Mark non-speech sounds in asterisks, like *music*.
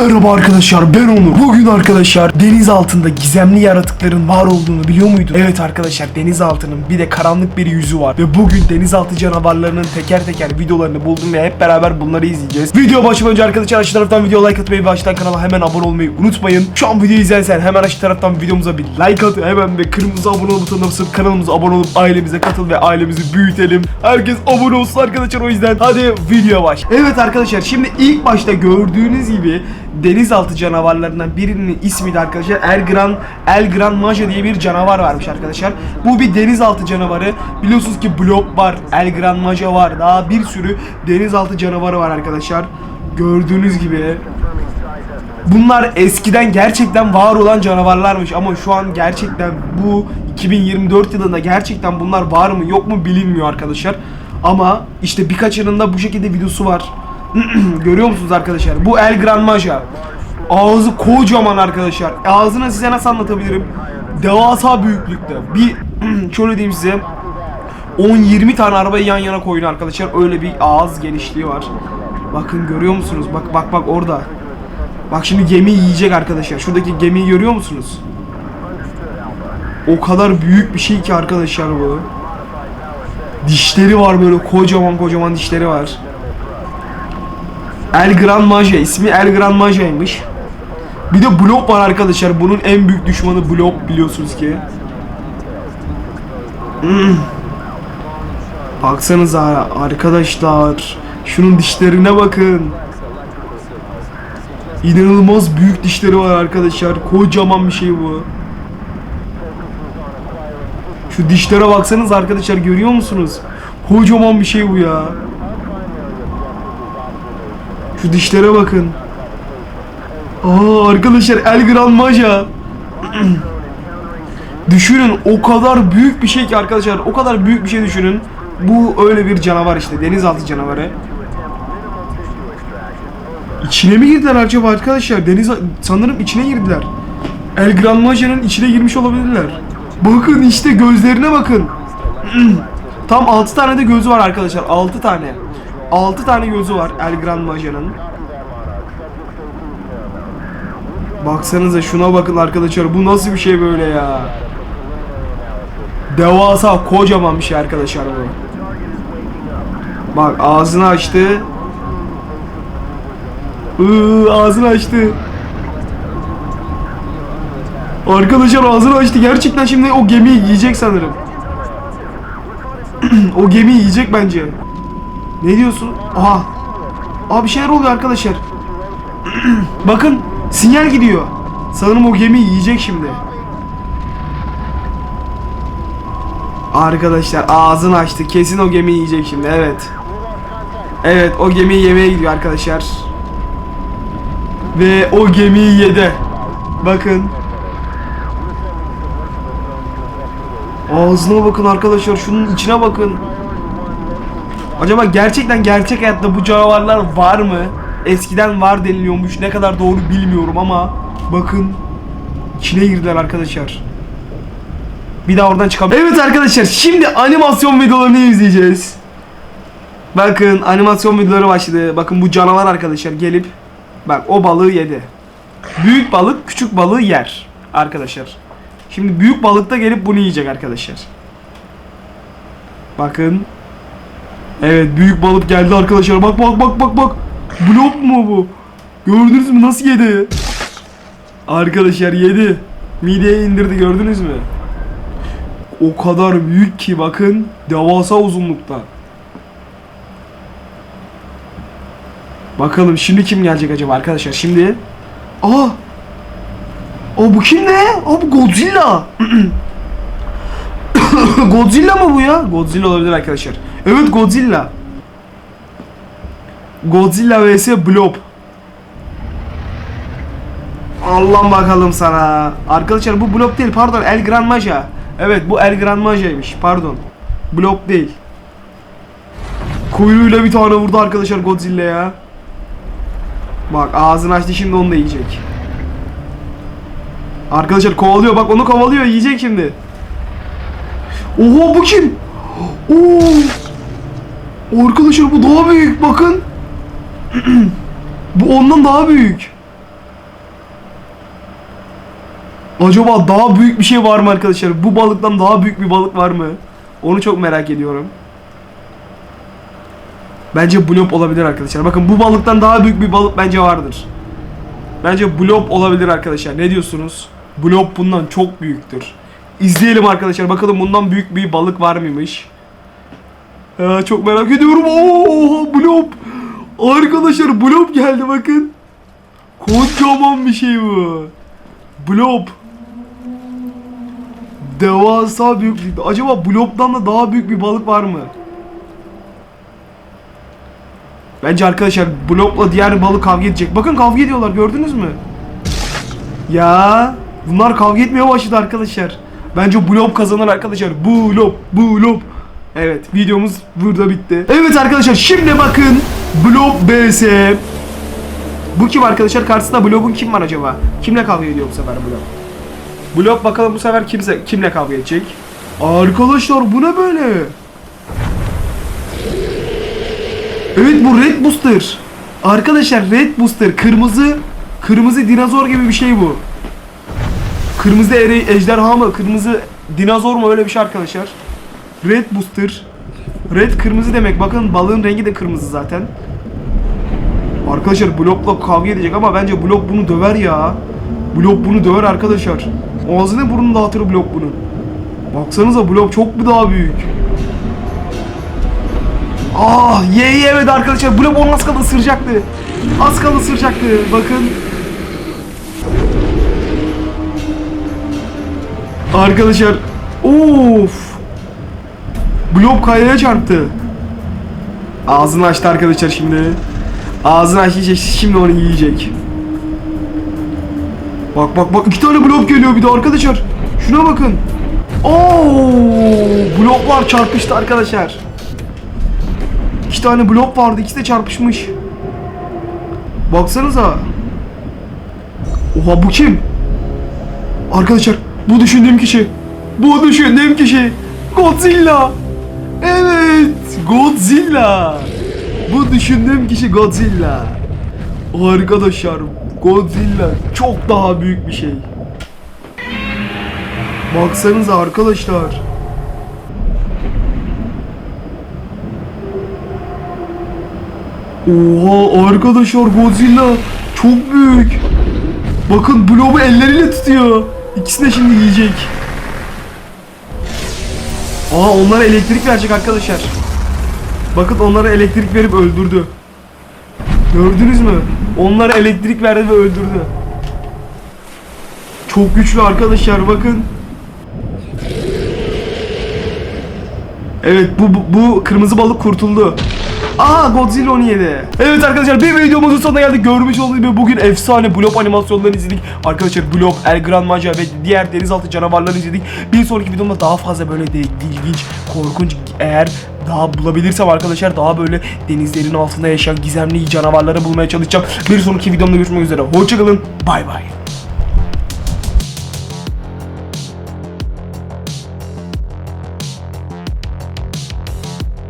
Merhaba arkadaşlar ben Onur. Bugün arkadaşlar deniz altında gizemli yaratıkların var olduğunu biliyor muydun? Evet arkadaşlar deniz altının bir de karanlık bir yüzü var. Ve bugün denizaltı canavarlarının teker teker videolarını buldum ve hep beraber bunları izleyeceğiz. Video başlamadan önce arkadaşlar aşağı taraftan video like atmayı ve aşağıdan kanala hemen abone olmayı unutmayın. Şu an videoyu izlersen hemen aşağı taraftan videomuza bir like at hemen ve kırmızı abone ol butonuna basıp kanalımıza abone olup ailemize katıl ve ailemizi büyütelim. Herkes abone olsun arkadaşlar o yüzden. Hadi videoya baş. Evet arkadaşlar şimdi ilk başta gördüğünüz gibi denizaltı canavarlarından birinin ismi de arkadaşlar El Gran El Gran Maja diye bir canavar varmış arkadaşlar. Bu bir denizaltı canavarı. Biliyorsunuz ki Blob var, El Gran Maja var. Daha bir sürü denizaltı canavarı var arkadaşlar. Gördüğünüz gibi Bunlar eskiden gerçekten var olan canavarlarmış ama şu an gerçekten bu 2024 yılında gerçekten bunlar var mı yok mu bilinmiyor arkadaşlar. Ama işte birkaçının da bu şekilde videosu var. *clears throat* Görüyor musunuz arkadaşlar? Bu El Gran Maja. Ağzı kocaman arkadaşlar. Ağzını size nasıl anlatabilirim? Devasa büyüklükte. Bir *clears throat* şöyle diyeyim size. 10-20 tane arabayı yan yana koyun arkadaşlar. Öyle bir ağız genişliği var. Bakın görüyor musunuz? Bak bak bak orada. Bak şimdi gemi yiyecek arkadaşlar. Şuradaki gemiyi görüyor musunuz? O kadar büyük bir şey ki arkadaşlar bu. Dişleri var böyle kocaman kocaman dişleri var. El Gran Maja ismi El Gran Maja'ymış. Bir de Blob var arkadaşlar. Bunun en büyük düşmanı Blob biliyorsunuz ki. Hmm. Baksanıza arkadaşlar. Şunun dişlerine bakın. İnanılmaz büyük dişleri var arkadaşlar. Kocaman bir şey bu. Şu dişlere baksanız arkadaşlar görüyor musunuz? Kocaman bir şey bu ya. Şu dişlere bakın. Aa arkadaşlar El Gran Maja. *clears throat* düşünün o kadar büyük bir şey ki arkadaşlar. O kadar büyük bir şey düşünün. Bu öyle bir canavar işte. Denizaltı canavarı. İçine mi girdiler acaba arkadaşlar? Deniz sanırım içine girdiler. El Gran Maja'nın içine girmiş olabilirler. Bakın işte gözlerine bakın. *clears throat* Tam 6 tane de gözü var arkadaşlar. 6 tane. 6 tane gözü var El Gran Maja'nın. Baksanıza şuna bakın arkadaşlar. Bu nasıl bir şey böyle ya? Devasa kocaman bir şey arkadaşlar bu. Bak ağzını açtı. Iıı, ağzını açtı. Arkadaşlar ağzını açtı. Gerçekten şimdi o gemiyi yiyecek sanırım. *clears throat* o gemiyi yiyecek bence. Ne diyorsun? Aha. Aa bir şeyler oluyor arkadaşlar. *clears throat* Bakın sinyal gidiyor. Sanırım o gemiyi yiyecek şimdi. Arkadaşlar ağzını açtı. Kesin o gemiyi yiyecek şimdi. Evet. Evet o gemiyi yemeye gidiyor arkadaşlar. Ve o gemiyi yedi. Bakın. Ağzına bakın arkadaşlar. Şunun içine bakın. Acaba gerçekten gerçek hayatta bu canavarlar var mı? Eskiden var deniliyormuş. Ne kadar doğru bilmiyorum ama bakın içine girdiler arkadaşlar. Bir daha oradan çıkalım. Evet arkadaşlar şimdi animasyon videolarını izleyeceğiz. Bakın animasyon videoları başladı. Bakın bu canavar arkadaşlar gelip Bak o balığı yedi. Büyük balık küçük balığı yer arkadaşlar. Şimdi büyük balık da gelip bunu yiyecek arkadaşlar. Bakın. Evet büyük balık geldi arkadaşlar. Bak bak bak bak bak. Blok mu bu? Gördünüz mü nasıl yedi? Arkadaşlar yedi. Mideye indirdi gördünüz mü? O kadar büyük ki bakın. Devasa uzunlukta. Bakalım şimdi kim gelecek acaba arkadaşlar? Şimdi Aa! Aa bu kim ne? Aa bu Godzilla. *clears throat* *laughs* Godzilla mı bu ya? Godzilla olabilir arkadaşlar. Evet Godzilla. Godzilla vs Blob. Allah bakalım sana. Arkadaşlar bu Blob değil pardon El Gran Maja. Evet bu El Gran Maja'ymış pardon. Blob değil. Kuyruğuyla bir tane vurdu arkadaşlar Godzilla ya. Bak ağzını açtı şimdi onu da yiyecek. Arkadaşlar kovalıyor bak onu kovalıyor yiyecek şimdi. Oha bu kim? Oo. Arkadaşlar bu daha büyük bakın. *clears throat* bu ondan daha büyük. Acaba daha büyük bir şey var mı arkadaşlar? Bu balıktan daha büyük bir balık var mı? Onu çok merak ediyorum. Bence blob olabilir arkadaşlar. Bakın bu balıktan daha büyük bir balık bence vardır. Bence blob olabilir arkadaşlar. Ne diyorsunuz? Blob bundan çok büyüktür. İzleyelim arkadaşlar. Bakalım bundan büyük bir balık var mıymış? Ya çok merak ediyorum. Oo, blob. Arkadaşlar blob geldi bakın. Kocaman bir şey bu. Blob. Devasa büyüklükte. Acaba blobdan da daha büyük bir balık var mı? Bence arkadaşlar blobla diğer balık kavga edecek. Bakın kavga ediyorlar gördünüz mü? Ya bunlar kavga etmeye başladı arkadaşlar. Bence blob kazanır arkadaşlar. Blob, blob. Evet videomuz burada bitti. Evet arkadaşlar şimdi bakın Blob BS. Bu kim arkadaşlar? Karşısında Blob'un kim var acaba? Kimle kavga ediyor bu sefer Blob? Blob bakalım bu sefer kimse kimle kavga edecek? Arkadaşlar bu ne böyle? Evet bu Red Booster. Arkadaşlar Red Booster kırmızı kırmızı dinozor gibi bir şey bu. Kırmızı ere, ejderha mı? Kırmızı dinozor mu? Öyle bir şey arkadaşlar. Red Booster. Red kırmızı demek. Bakın balığın rengi de kırmızı zaten. Arkadaşlar Blob'la kavga edecek ama bence Blob bunu döver ya. Blob bunu döver arkadaşlar. Ağzını burnunu dağıtır Blob bunu. Baksanıza Blob çok mu daha büyük? Ah ye ye evet arkadaşlar Blob onu az kaldı ısıracaktı. Az kaldı ısıracaktı. Bakın. Arkadaşlar of. Blob kayaya çarptı. Ağzını açtı arkadaşlar şimdi. Ağzını açtı şimdi onu yiyecek. Bak bak bak iki tane blok geliyor bir de arkadaşlar. Şuna bakın. Oo, bloklar çarpıştı arkadaşlar. İki tane blok vardı ikisi de çarpışmış. Baksanıza. Oha bu kim? Arkadaşlar bu düşündüğüm kişi. Bu düşündüğüm kişi. Godzilla. Evet. Godzilla. Bu düşündüğüm kişi Godzilla. Arkadaşlar Godzilla çok daha büyük bir şey. Baksanıza arkadaşlar. Oha arkadaşlar Godzilla çok büyük. Bakın Blob'u elleriyle tutuyor. İkisi de şimdi yiyecek. Aa onlara elektrik verecek arkadaşlar. Bakın onlara elektrik verip öldürdü. Gördünüz mü? Onlara elektrik verdi ve öldürdü. Çok güçlü arkadaşlar bakın. Evet bu, bu, bu kırmızı balık kurtuldu. Aa Godzilla onu yedi. Evet arkadaşlar bir videomuzun sonuna geldik. Görmüş olduğunuz gibi bugün efsane Blob animasyonlarını izledik. Arkadaşlar Blob, El Gran Maja ve diğer denizaltı canavarlarını izledik. Bir sonraki videomda daha fazla böyle de ilginç, korkunç eğer daha bulabilirsem arkadaşlar daha böyle denizlerin altında yaşayan gizemli canavarları bulmaya çalışacağım. Bir sonraki videomda görüşmek üzere. Hoşçakalın. Bay bay.